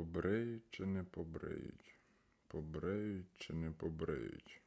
Побриють чи не побриють? Побриють чи не побриють?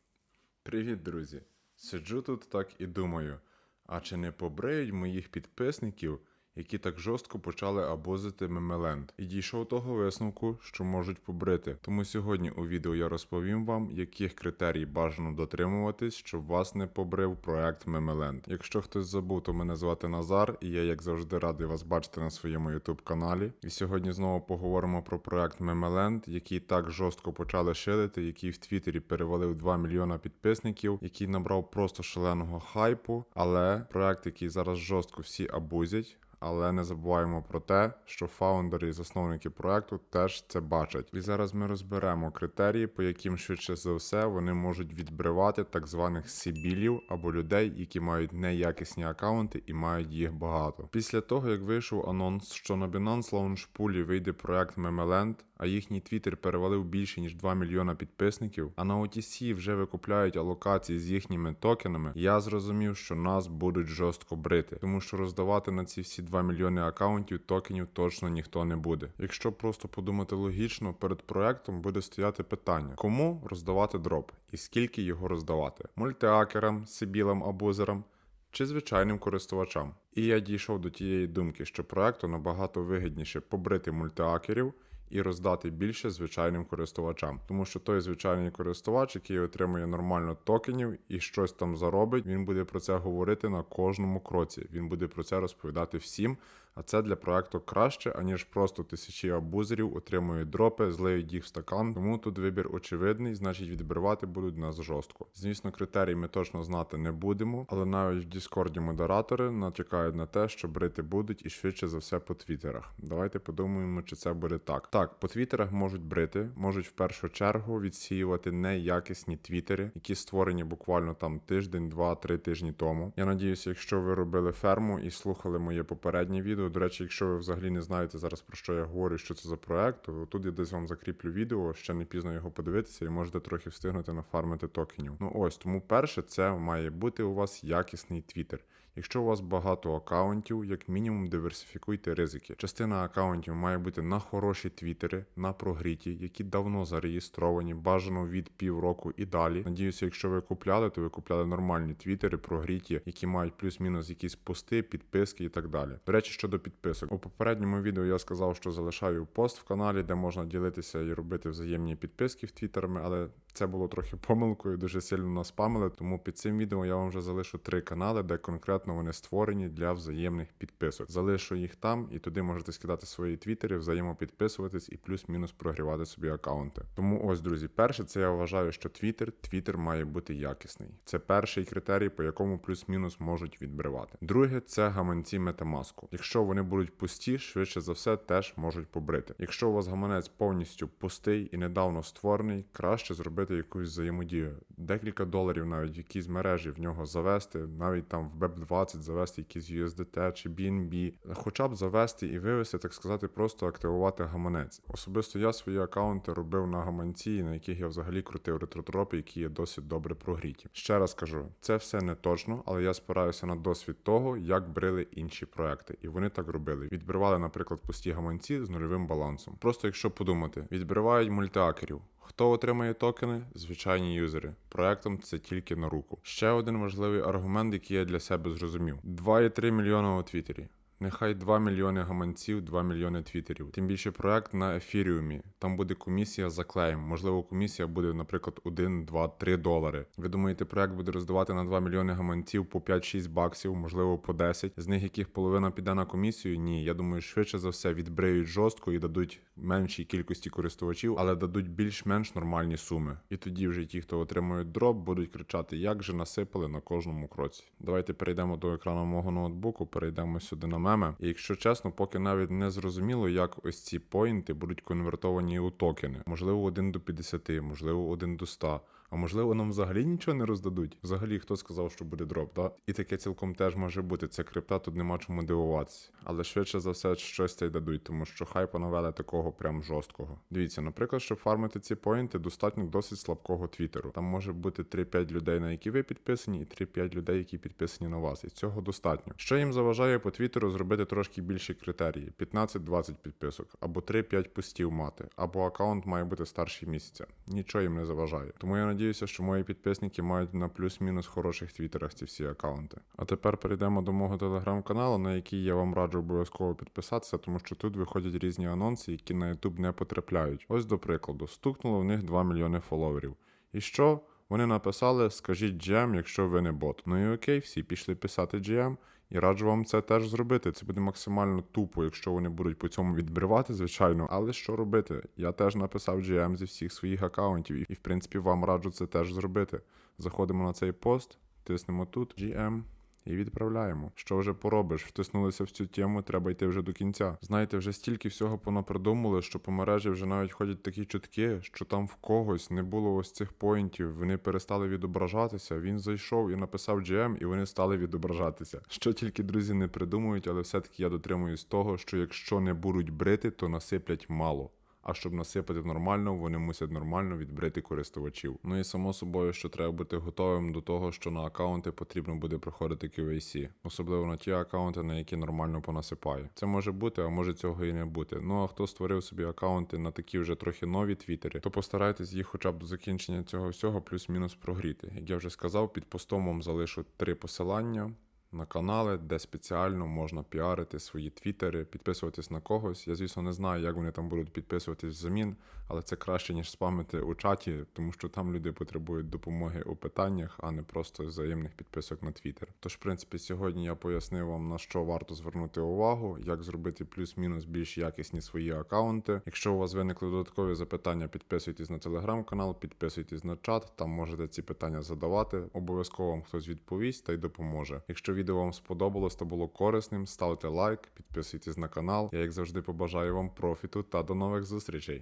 Привіт, друзі! Сиджу тут так і думаю: а чи не побриють моїх підписників, які так жорстко почали абузити Мемеленд? І дійшов того висновку, що можуть побрити. Тому сьогодні у відео я розповім вам, яких критерій бажано дотримуватись, щоб вас не побрив проект Мемеленд. Якщо хтось забув, то мене звати Назар, і я, як завжди, радий вас бачити на своєму YouTube каналі. І сьогодні знову поговоримо про проект Мемеленд, який так жорстко почали шилити, який в Твіттері перевалив 2 мільйона підписників, який набрав просто шаленого хайпу. Але проект, який зараз жорстко всі абузять. Але не забуваємо про те, що фаундери і засновники проекту теж це бачать. І зараз ми розберемо критерії, по яким швидше за все вони можуть відбривати так званих сибілів або людей, які мають неякісні акаунти і мають їх багато. Після того, як вийшов анонс, що на Binance Launch Pool вийде проект Memeland, а їхній твіттер перевалив більше ніж 2 мільйона підписників, а на OTC вже викупляють алокації з їхніми токенами, я зрозумів, що нас будуть жорстко брити, тому що роздавати на ці всі 2 мільйони акаунтів токенів точно ніхто не буде. Якщо просто подумати логічно, перед проектом буде стояти питання, кому роздавати дроп і скільки його роздавати: мультиакерам, сибілам, абузерам чи звичайним користувачам. І я дійшов до тієї думки, що проекту набагато вигідніше побрити мультиакерів і роздати більше звичайним користувачам, тому що той звичайний користувач, який отримує нормально токенів і щось там заробить, він буде про це говорити на кожному кроці. Він буде про це розповідати всім. А це для проекту краще, аніж просто тисячі абузерів отримують дропи, злиють їх в стакан. Тому тут вибір очевидний, значить відбривати будуть нас жорстко. Звісно, критерій ми точно знати не будемо, але навіть в Діскорді модератори натякають на те, що брити будуть і швидше за все по твіттерах. Давайте подумаємо, чи це буде так. Так, по твіттерах можуть брити, можуть в першу чергу відсіювати неякісні твіттери, які створені буквально там тиждень, два, три тижні тому. Я надіюся, якщо ви робили ферму і слухали моє попереднє відео. До речі, якщо ви взагалі не знаєте зараз про що я говорю, що це за проект, то тут я десь вам закріплю відео, ще не пізно його подивитися, і можете трохи встигнути нафармити токенів. Ну ось тому перше, це має бути у вас якісний твіттер. Якщо у вас багато акаунтів, як мінімум диверсифікуйте ризики. Частина акаунтів має бути на хороші твіттери, на прогріті, які давно зареєстровані, бажано від півроку і далі. Надіюся, якщо ви купляли, то ви купляли нормальні твіттери, прогріті, які мають плюс-мінус якісь пости, підписки і так далі. До речі, щодо підписок. У попередньому відео я сказав, що залишаю пост в каналі, де можна ділитися і робити взаємні підписки в твіттерами, але це було трохи помилкою, дуже сильно нас спамили. Тому під цим відео я вам вже залишу три канали, де конкретно вони створені для взаємних підписок. Залишу їх там, і туди можете скидати свої твіттери, взаємопідписуватись і плюс-мінус прогрівати собі акаунти. Тому ось, друзі, перше, це я вважаю, що твіттер, твіттер має бути якісний. Це перший критерій, по якому плюс-мінус можуть відбривати. Друге, це гаманці метамаску. Якщо вони будуть пусті, швидше за все теж можуть побрити. Якщо у вас гаманець повністю пустий і недавно створений, краще зробити якусь взаємодію. Декілька доларів навіть в якійсь мережі в нього завести, навіть там в BEP20 завести якісь USDT чи BNB, хоча б завести і вивести, так сказати, просто активувати гаманець. Особисто я свої акаунти робив на гаманці, на яких я взагалі крутив ретротропи, які є досить добре прогріті. Ще раз кажу, це все не точно, але я спираюся на досвід того, як брили інші проекти, і вони так робили. Відбривали, наприклад, пусті гаманці з нульовим балансом. Просто якщо подумати, відбривають мультиакерів. Хто отримає токени? Звичайні юзери. Проектом це тільки на руку. Ще один важливий аргумент, який я для себе зрозумів: 2,3 мільйона у Твіттері. Нехай 2 мільйони гаманців, 2 мільйони твіттерів. Тим більше проект на ефіріумі. Там буде комісія за клейм. Можливо, комісія буде, наприклад, 1, 2, 3 долари. Ви думаєте, проект буде роздавати на 2 мільйони гаманців по 5-6 баксів, можливо, по 10, з них яких половина піде на комісію? Ні. Я думаю, швидше за все відбриють жорстко і дадуть меншій кількості користувачів, але дадуть більш-менш нормальні суми. І тоді вже ті, хто отримують дроп, будуть кричати, як же насипали на кожному кроці. Давайте перейдемо до екрану мого ноутбуку, перейдемо сюди на меми. І якщо чесно, поки навіть не зрозуміло, як ось ці поінти будуть конвертовані у токени. Можливо, 1 до 50, можливо, 1 до 100, А можливо, нам взагалі нічого не роздадуть? Взагалі, хто сказав, що буде дроп, да? І таке цілком теж може бути. Це крипта, тут нема чому дивуватися. Але швидше за все щось це й дадуть, тому що хайпа навели такого прям жорсткого. Дивіться, наприклад, щоб фармити ці поінти, достатньо досить слабкого твіттеру. Там може бути 3-5 людей, на які ви підписані, і 3-5 людей, які підписані на вас. І цього достатньо. Що їм заважає по твіттеру зробити трошки більші критерії: 15-20 підписок, або 3-5 постів мати, або аккаунт має бути старший місяця. Нічого їм не заважає. Тому я надіюся, що мої підписники мають на плюс-мінус хороших твіттерах ці всі аккаунти. А тепер перейдемо до мого телеграм-каналу, на який я вам раджу обов'язково підписатися, тому що тут виходять різні анонси, які на YouTube не потрапляють. Ось до прикладу, стукнуло в них 2 мільйони фоловерів. І що? Вони написали: скажіть GM, якщо ви не бот. Ну і окей, всі пішли писати GM. І раджу вам це теж зробити. Це буде максимально тупо, якщо вони будуть по цьому відбривати, звичайно. Але що робити? Я теж написав GM зі всіх своїх аккаунтів, і в принципі вам раджу це теж зробити. Заходимо на цей пост, тиснемо тут GM. І відправляємо. Що вже поробиш? Втиснулися в цю тему, треба йти вже до кінця. Знаєте, вже стільки всього понапридумали, що по мережі вже навіть ходять такі чутки, що там в когось не було ось цих поінтів, вони перестали відображатися. Він зайшов і написав GM, і вони стали відображатися. Що тільки друзі не придумують, але все-таки я дотримуюсь того, що якщо не будуть брити, то насиплять мало. А щоб насипати нормально, вони мусять нормально відбрити користувачів. Ну і само собою, що треба бути готовим до того, що на аккаунти потрібно буде проходити QAC, особливо на ті аккаунти, на які нормально понасипає. Це може бути, а може цього і не бути. Ну а хто створив собі аккаунти на такі вже трохи нові твіттери, то постарайтесь їх хоча б до закінчення цього всього плюс-мінус прогріти. Як я вже сказав, під постом вам залишу три посилання на канали, де спеціально можна піарити свої твіттери, підписуватись на когось. Я, звісно, не знаю, як вони там будуть підписуватись взамін, але це краще, ніж спамити у чаті, тому що там люди потребують допомоги у питаннях, а не просто взаємних підписок на твіттер. Тож, в принципі, сьогодні я пояснив вам на що варто звернути увагу, як зробити плюс-мінус більш якісні свої акаунти. Якщо у вас виникли додаткові запитання, підписуйтесь на телеграм-канал, підписуйтесь на чат, там можете ці питання задавати. Обов'язково вам хтось відповість та й допоможе. Якщо відео вам сподобалось та було корисним, ставте лайк, підписуйтесь на канал. Я як завжди побажаю вам профіту та до нових зустрічей.